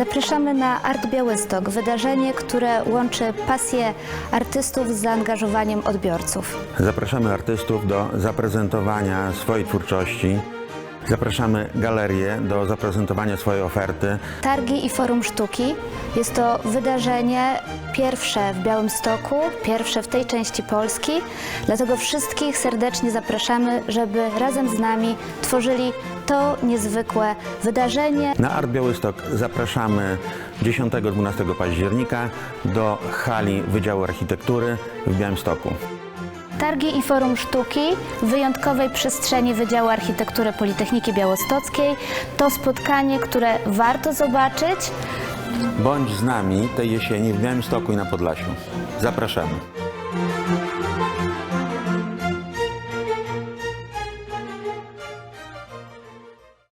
Zapraszamy na Art Białystok, wydarzenie, które łączy pasję artystów z zaangażowaniem odbiorców. Zapraszamy artystów do zaprezentowania swojej twórczości. Zapraszamy galerię do zaprezentowania swojej oferty. Targi i Forum Sztuki jest to wydarzenie pierwsze w Białymstoku, pierwsze w tej części Polski. Dlatego wszystkich serdecznie zapraszamy, żeby razem z nami tworzyli to niezwykłe wydarzenie. Na Art Białystok zapraszamy 10-12 października do hali Wydziału Architektury w Białymstoku. Targi i Forum Sztuki w wyjątkowej przestrzeni Wydziału Architektury Politechniki Białostockiej to spotkanie, które warto zobaczyć. Bądź z nami tej jesieni w Białymstoku i na Podlasiu. Zapraszamy.